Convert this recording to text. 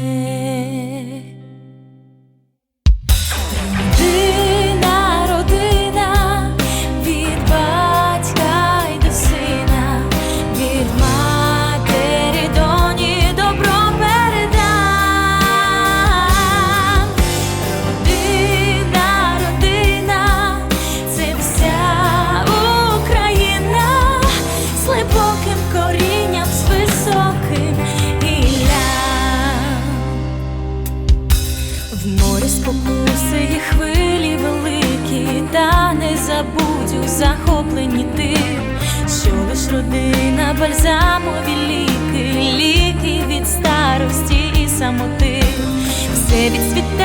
Родина, морі спокуси і хвилі великі, та не забудь у захопленні тим, що лиш родина, бальзамові ліки, ліки від старості і самоти, все від жовтіє